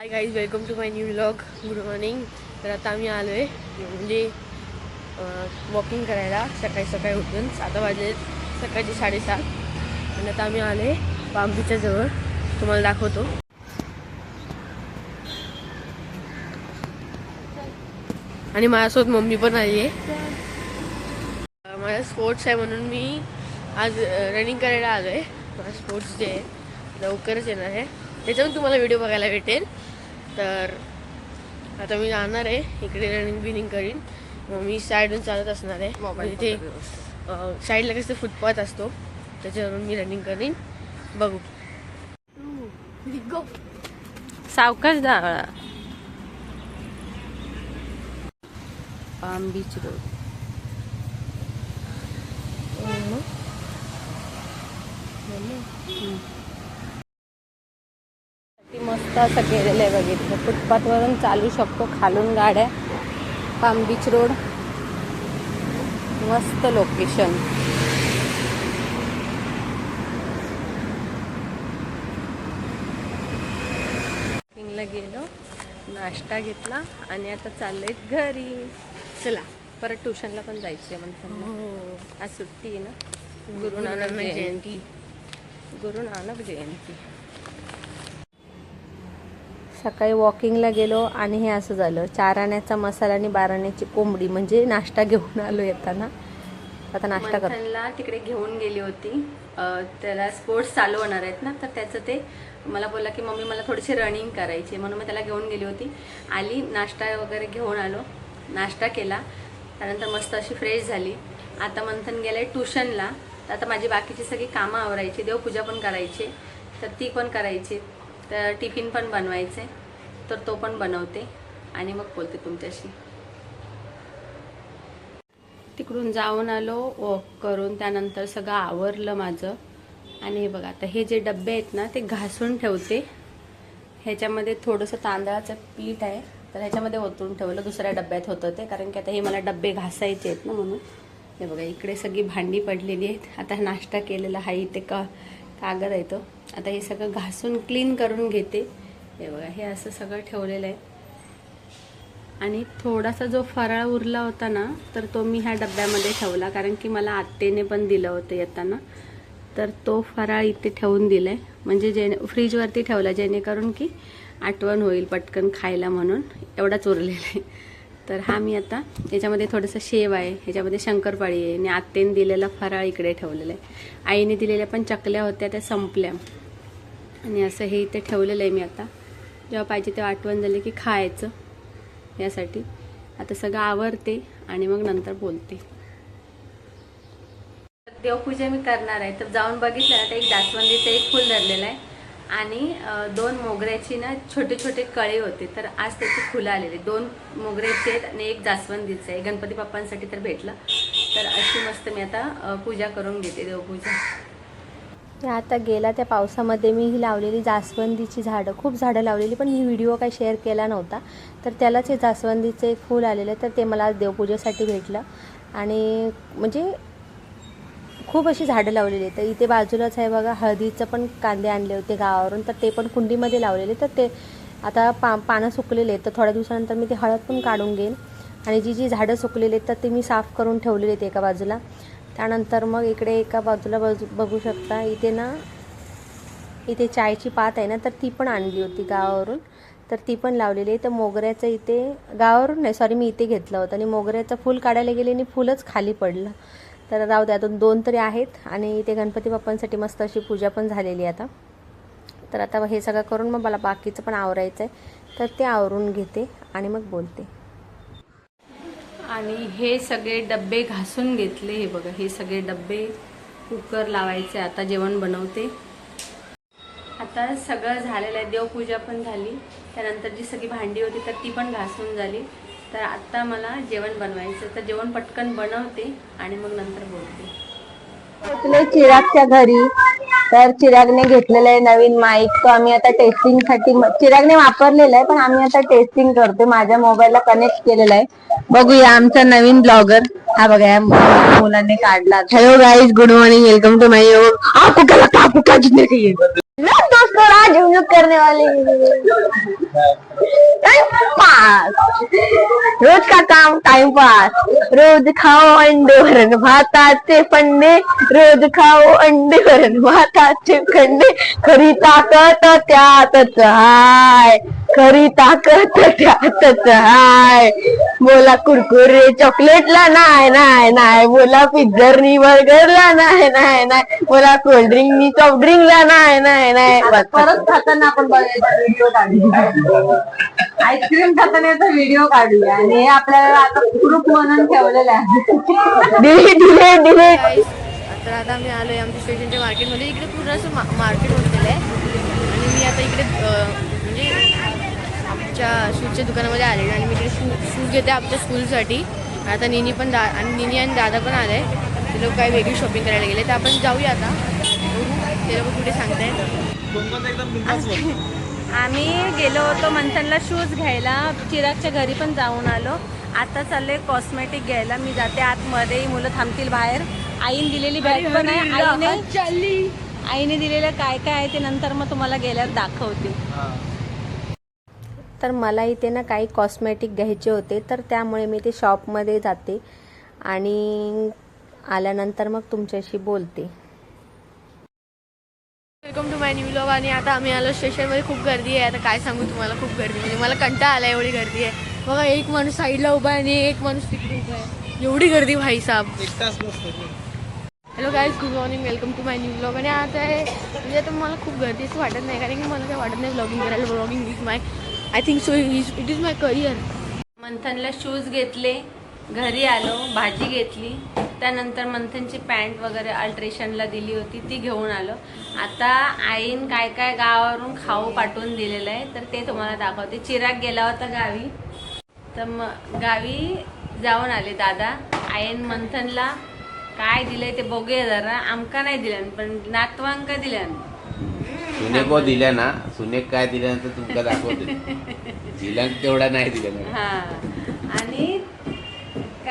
Hi guys welcome to my new vlog good morning तर आता आम्ही आलो आहे म्हणजे वॉकिंग करायला. सकाळी सकाळी उठून सात वाजले सकाळचे साडेसात. आणि आता आम्ही आलो आहे बांबीच्या जवळ. तुम्हाला दाखवतो. आणि माझ्यासोबत मम्मी पण आली आहे माझा स्पोर्ट्स आहे म्हणून मी आज रनिंग करायला आलो आहे माझा स्पोर्ट्स जे आहे लवकरच येणार आहे. त्याच्यातून तुम्हाला व्हिडिओ बघायला भेटेल. तर आता मी जाणार आहे. इकडे रनिंग बिनिंग करीन. मग मी साईडून चालत असणार आहे. म्हणजे ते साईडला कसं फुटपाथ असतो त्याच्यावरून मी रनिंग करीन. बघू. सावकाश जावळा पाम बीच रोड ती मस्त असं केलेलं आहे बघितलं. फुटपाथवरून चालू शकतो खालून गाड्या. पाम बीच रोड मस्त लोकेशन गेलो नाश्ता घेतला आणि आता चाललोय घरी. चला परत ट्युशनला पण जायचंय म्हणतात हो. आज सुट्टी आहे ना. गुरु नानक नानक जयंती. जयंती. गुरु नानक जयंती. सकाळी वॉकिंगला गेलो आणि हे असं झालं. चार आण्याचा मसाला आणि बाराण्याची कोंबडी म्हणजे नाश्ता घेऊन आलो येताना. आता नाश्ता करतो. तिकडे घेऊन गेली होती. त्याला स्पोर्ट्स चालू होणार आहेत ना तर त्याचं ते मला बोलला की मम्मी मला थोडीशी रनिंग करायची म्हणून मी त्याला घेऊन गेली होती. आली नाश्ता वगैरे घेऊन आलो. नाश्ता केला. त्यानंतर मस्त अशी फ्रेश झाली. आता मंथन गेले ट्युशनला तर आता माझी बाकीची सगळी कामं आवरायची. देवपूजा पण करायची. तर ती पण करायची. तर टिफिन पण बनवायचे तर तो पण बनवते आणि मग बोलते तुमच्याशी. तिकडून जाऊन आलो वॉक करून त्यानंतर सगळं आवरलं माझं. आणि हे बघा आता हे जे डबे आहेत ना ते घासून ठेवते. ह्याच्यामध्ये थोडंसं तांदळाचं पीठ आहे तर ह्याच्यामध्ये ओतून ठेवलं दुसऱ्या डब्यात होतं ते कारण की आता हे मला डबे घासायचे आहेत ना म्हणून. हे बघा इकडे सगळी भांडी पडलेली आहेत. आता नाश्ता केलेला हा इथे का कागद आहे तो. आता हे सगळं घासून क्लीन करून घेते. हे बघा हे असं सगळं ठेवलेलं आहे. आणि थोडासा जो फराळ उरला होता ना तर तो मी ह्या डब्यामध्ये ठेवला. कारण की मला आत्तेने पण दिलं होतं येताना. तर तो फराळ इथे ठेवून दिलाय. म्हणजे जेणे फ्रीजवरती ठेवला जेणेकरून की आठवण होईल पटकन खायला म्हणून. एवढाच उरलेला आहे. तर हा मी आता याच्यामध्ये थोडंसं शेव आहे ह्याच्यामध्ये शंकरपाळी आहे. आणि आत्तेने दिलेला फराळ इकडे ठेवलेला आहे. आईने दिलेल्या पण चकल्या होत्या त्या संपल्या. आणि असं हे इथे ठेवलेलं आहे मी आता. जेव्हा पाहिजे तेव्हा आठवण झाली की खायचं यासाठी. आता सगळं आवरते आणि मग नंतर बोलते. देवपूजा मी करणार आहे. तर जाऊन बघितलं ना तर एक जास्वंदीचं एक फुल धरलेलं आहे. आणि दोन मोगऱ्याची ना छोटे छोटे कळे होते तर आज त्याची फुलं आलेली दोन मोगऱ्याचे आहेत आणि एक जास्वंदीचं आहे. गणपती बाप्पांसाठी तर भेटलं. तर अशी मस्त मी आता पूजा करून घेते देवपूजा. आता गेला त्या पावसामध्ये मी ही लावलेली जास्वंदीची झाडं. खूप झाडं लावलेली पण ही व्हिडिओ काही शेअर केला नव्हता. तर त्यालाच हे जास्वंदीचं एक फूल आलेलं तर ते मला आज देवपूजेसाठी भेटलं. आणि म्हणजे खूप अशी झाडं लावलेली आहेत. तर इथे बाजूलाच आहे बघा हळदीचं पण कांदे आणले होते गावावरून. तर ते पण कुंडीमध्ये लावलेले. तर ते आता पा पानं सुकलेले आहेत. तर थोड्या दिवसानंतर मी ते हळद पण काढून घेईन. आणि जी जी झाडं सुकलेली आहेत तर ती मी साफ करून ठेवलेली आहेत एका बाजूला. त्यानंतर मग इकडे एका बाजूला बाजू बघू शकता इथे ना इथे चायची पात आहे ना तर ती पण आणली होती गावावरून. तर ती पण लावलेली आहे. तर मोगऱ्याचं इथे गावावरून नाही सॉरी मी इथे घेतलं होतं. आणि मोगऱ्याचं फूल काढायला गेले आणि फुलंच खाली पडलं. तर राहू द्या अजून दोन तरी आहेत. आणि इथे गणपती बाप्पांसाठी मस्त अशी पूजा पण झालेली आहे आता. तर आता हे सगळं करून मग मला बाकीचं पण आवरायचं आहे तर ते आवरून घेते आणि मग बोलते. आणि हे सगळे डब्बे घासून घेतले हे बघा हे सगळे डब्बे कुकर लावायचे आता जेवण बनवते. आता सगळं झालेलं आहे देवपूजा पण झाली. त्यानंतर जी सगळी भांडी होती तर ती पण घासून झाली. तर आता मला जेवण बनवायचं तर जेवण पटकन बनवते आणि मग नंतर बोलते. पोचले चिरागच्या घरी. तर चिरागने घेतलेलं आहे नवीन माईक तो आम्ही आता टेस्टिंगसाठी चिरागने वापरलेला आहे पण आम्ही आता टेस्टिंग करतोय. माझ्या मोबाईलला कनेक्ट केलेला आहे. बघूया आमचा नवीन ब्लॉगर हा बघा या मुलांनी काढला. Hello guys good morning welcome to my कुठला का कुठला जिंदगी. को राजू करने वाले टाइम पास रोज का काम टाइमपास रोज खाओ अंडे वरण भाताचे पंडे रोज खाओ अंडे वरण भाताचे खंडे खरी ताकद त्यातच हाय खरी ताकद त्यातच हाय बोला कुरकुरे चॉकलेटला नाय नाय नाय बोला पिझ्झरनी बर्गरला नाय नाय नाय बोला कोल्ड्रिंकनी सॉफ्ट ड्रिंकला नाय नाय नाय परत खाताना आपण व्हिडिओ आईस्क्रीम खातानाचा व्हिडिओ काढूया. आणि हे आपल्याला आता ग्रुप म्हणून ठेवलेलं आहे. तर आता आम्ही आलोय आमच्या स्टेशनच्या मार्केटमध्ये इकडे पूर्ण असं मा मार्केट होतेलं आहे आणि मी आता इकडे म्हणजे आमच्या शूजच्या दुकानामध्ये आले आणि मी इकडे शू शूज घेते आमच्या स्कूलसाठी आता निनी पण दा आणि निनी आणि दादा पण आले ते लोक काही वेगळी शॉपिंग करायला गेले. तर आपण जाऊया आता. ते लोक कुठे सांगतायत. आम्ही गेलो होतो मंथनला शूज घ्यायला. चिरागच्या घरी पण जाऊन आलो. आता चालले कॉस्मेटिक घ्यायला. मी जाते आतमध्ये मुलं थांबतील बाहेर. आईने दिलेली बॅग पण आहे. आईने आईने दिलेलं काय काय आहे ते नंतर मग तुम्हाला गेल्यावर दाखवते. तर मला इथे ना काही कॉस्मेटिक घ्यायचे होते. तर त्यामुळे मी ते शॉपमध्ये जाते. आणि आल्यानंतर मग तुमच्याशी बोलते. Welcome to my new vlog आणि आता आम्ही आलो स्टेशनमध्ये. खूप गर्दी आहे. आता काय सांगू तुम्हाला? खूप गर्दी म्हणजे मला कंटाळा आला एवढी गर्दी आहे. बघा एक माणूस साईडला उभा आहे आणि एक माणूस तिकडे उभा आहे. एवढी गर्दी भाई साहब hello guys good morning welcome to my new blog आणि आता आहे म्हणजे आता मला खूप गर्दी असं वाटत नाही कारण की मला काय वाटत नाही ब्लॉगिंग करायला. Blogging is my I think so is it is my career मंथनला shoes घेतले घरी आलो भाजी घेतली. त्यानंतर मंथनची पॅन्ट वगैरे अल्ट्रेशनला दिली होती ती घेऊन आलो. आता आईन काय काय गावावरून खाऊ पाठवून दिलेलं आहे तर ते तुम्हाला दाखवते. चिराग गेला होता गावी तर मग गावी जाऊन आले दादा. आईन मंथनला काय दिलंय ते बघूया जरा. आमका नाही दिल्यान पण नातवांका दिल्यान. सुनेक दिल्या ना सुनेक काय दिल्यानंतर तुमका दाखवते. जिल्ह्यात तेवढा नाही दिला हा. आणि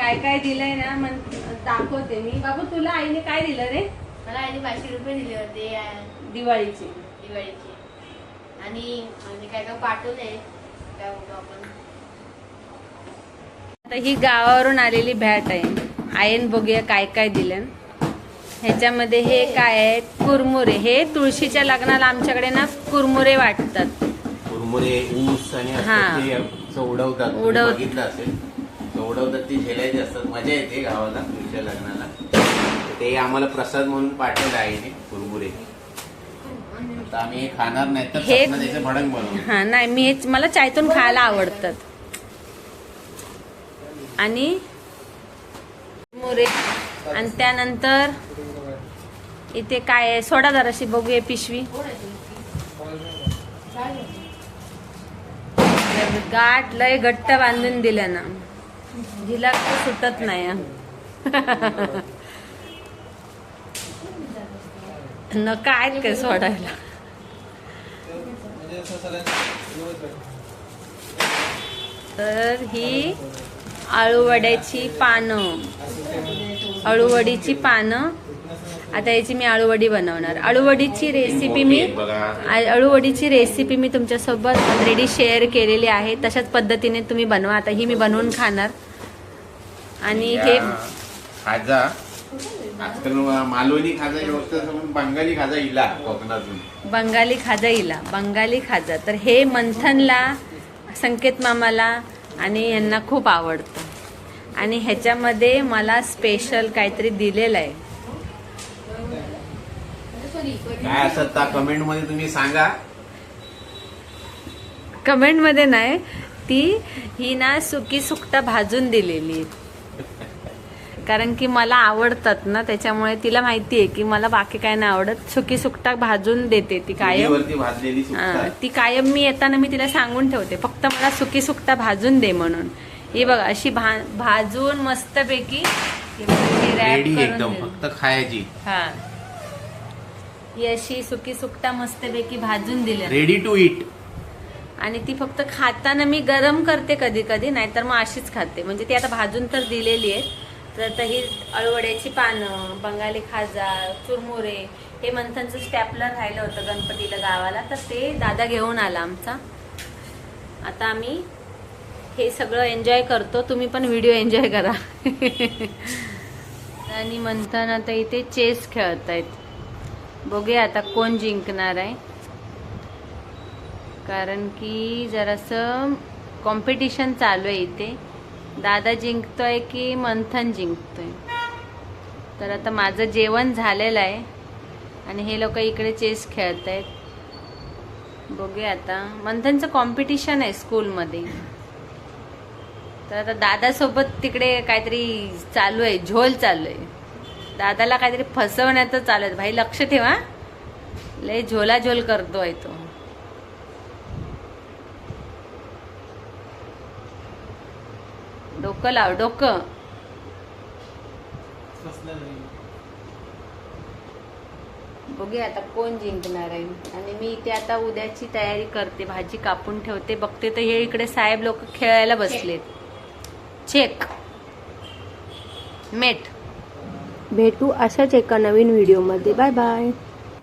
काय काय दिलंय ना मग दाखवते मी. बाबू तुला आईने काय दिलं रे? मला आधी पाचशे रुपये दिले होते दिवाळीची. दिवाळीचे. आणि आणि काय काय पाठवले काय बघू आपण. आता ही गावावरून आलेली भॅट आहे. आयन बघूया काय काय दिलं. ह्याच्यामध्ये हे काय आहे? कुरमुरे. हे तुळशीच्या लग्नाला आमच्याकडे ना कुरमुरे वाटतात. कुरमुरे ऊस आणि असं हा. ते उडवतात. तुम्ही उडव- बघितलं असेल. ते उडवतात ती झेलायची असतात मजा येते गावाला तुमच्या लग्नाला. ते आम्हाला प्रसाद म्हणून पाठवलं आईने कुरमुरे आता आम्ही हे खाणार नाही तर हे- स्वप्न त्याचं भडंग बनवू. हा नाही मी हेच मला चायतून खायला आवडतात. आणि मुरे. आणि त्यानंतर इथे काय आहे? सोडा जराशी बघूया पिशवी. गाठ लय घट्ट बांधून दिल्या ना. जिला सुटत नाही. नका आहेत काय सोडायला. तर ही आळूवड्याची पानं. अळूवडीची पानं. आता याची मी आळूवडी बनवणार. आळूवडीची रेसिपी मी अळूवडीची रेसिपी मी तुमच्यासोबत ऑलरेडी शेअर केलेली आहे. तशाच पद्धतीने तुम्ही बनवा. आता ही मी बनवून खाणार. आणि हे खाजा मालवणी म्हणून बंगाली खाजा इला कोकणातून. बंगाली खाजा हिला बंगाली खाजा. तर हे मंथनला संकेत मामाला आणि यांना खूप आवडतं. आणि ह्याच्यामध्ये मला स्पेशल काहीतरी दिलेलं आहे. काय असत कमेंटमध्ये तुम्ही सांगा. कमेंटमध्ये नाही ती ही ना सुकी सुकटा भाजून दिलेली. आहे. कारण की मला आवडतात ना त्याच्यामुळे तिला माहिती आहे की मला बाकी काय नाही आवडत. सुकी सुकटा भाजून देते ती कायम. भाजलेली. ती कायम मी येताना मी तिला सांगून ठेवते. फक्त मला सुकी सुकटा भाजून दे म्हणून. ही बघा अशी भा भाजून मस्तपैकी एकदम. फक्त खायची. हा. ही अशी सुकी सुकटा मस्तपैकी भाजून दिली. रेडी टू इट आणि ती फक्त खाताना मी गरम करते कधी कधी नाहीतर मग अशीच खाते. म्हणजे ती आता भाजून तर दिलेली आहे. तर आता ही अळवड्याची पानं बंगाली खाजा चुरमुरे हे मंथनचं स्टॅपलर राहिलं होतं गणपतीला गावाला. तर ते दादा घेऊन आला आमचा. आता आम्ही हे सगळं एन्जॉय करतो. तुम्ही पण व्हिडिओ एन्जॉय करा. आणि मंथन आता इथे चेस खेळत आहेत बघूया आता कोण जिंकणार आहे. कारण की जरासं कॉम्पिटिशन चालू आहे इथे. दादा जिंकतोय की मंथन जिंकतोय? तर आता माझं जेवण झालेलं आहे आणि हे लोक इकडे चेस खेळत आहेत बघूया आता. मंथनचं कॉम्पिटिशन आहे स्कूलमध्ये तर आता दादासोबत तिकडे काहीतरी चालू आहे झोल चालू आहे. दादाला काहीतरी फसवण्याचं चालू आहे. भाई लक्ष ठेवा. लय झोला झोल करतोय तो. डोकं लाव डोकं. बघूया आता कोण जिंकणार आहे. आणि मी इथे आता उद्याची तयारी करते भाजी कापून ठेवते. बघते तर हे इकडे साहेब लोक खेळायला बसलेत. चेक मेट भेटू अशाच एका नवीन व्हिडिओमध्ये. Bye bye